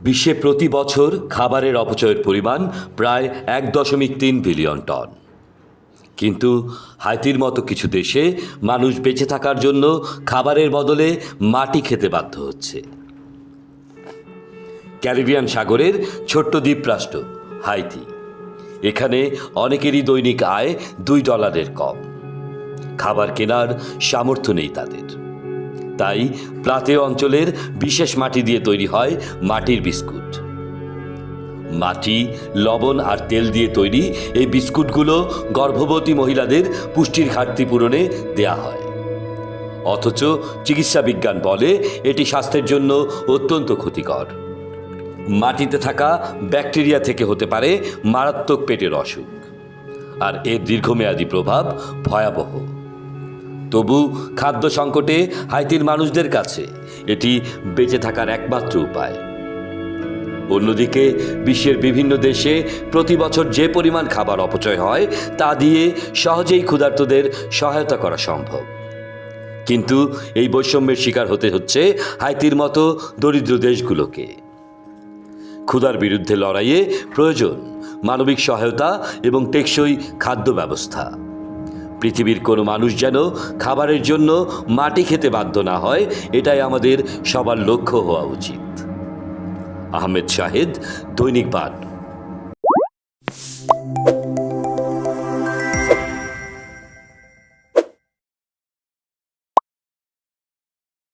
বিশ্বে প্রতি বছর খাবারের অপচয়ের পরিমাণ প্রায় এক দশমিক তিন বিলিয়ন টন। কিন্তু হাইতির মতো কিছু দেশে মানুষ বেঁচে থাকার জন্য খাবারের বদলে মাটি খেতে বাধ্য হচ্ছে। ক্যারিবিয়ান সাগরের ছোট্ট দ্বীপরাষ্ট্র, হাইতি। এখানে অনেকেরই দৈনিক আয় দুই ডলারের কম। খাবার কেনার সামর্থ্য নেই তাদের। তাই প্রাতে অঞ্চলের বিশেষ মাটি দিয়ে তৈরি হয় মাটির বিস্কুট। মাটি, লবণ আর তেল দিয়ে তৈরি এই বিস্কুটগুলো গর্ভবতী মহিলাদের পুষ্টির ঘাটতি পূরণে দেয়া হয়। অথচ চিকিৎসা বিজ্ঞান বলে এটি স্বাস্থ্যের জন্য অত্যন্ত ক্ষতিকর। মাটিতে থাকা ব্যাকটেরিয়া থেকে হতে পারে মারাত্মক পেটের অসুখ। আর এর দীর্ঘমেয়াদী প্রভাব ভয়াবহ। তবু খাদ্য সংকটে হাইতির মানুষদের কাছে এটি বেঁচে থাকার একমাত্র উপায়। অন্যদিকে, বিশ্বের বিভিন্ন দেশে প্রতি বছর যে পরিমাণ খাবার অপচয় হয়, তা দিয়ে সহজেই ক্ষুধার্তদের সহায়তা করা সম্ভব। কিন্তু এই বৈষম্যের শিকার হতে হচ্ছে হাইতির মতো দরিদ্র দেশগুলোকে। ক্ষুধার বিরুদ্ধে লড়াইয়ে প্রয়োজন মানবিক সহায়তা এবং টেকসই খাদ্য ব্যবস্থা। পৃথিবীর কোনো মানুষ যেন খাবারের জন্য মাটি খেতে বাধ্য না হয়, এটাই আমাদের সবার লক্ষ্য হওয়া উচিত। আহমেদ শাহেদ, দৈনিক বাদ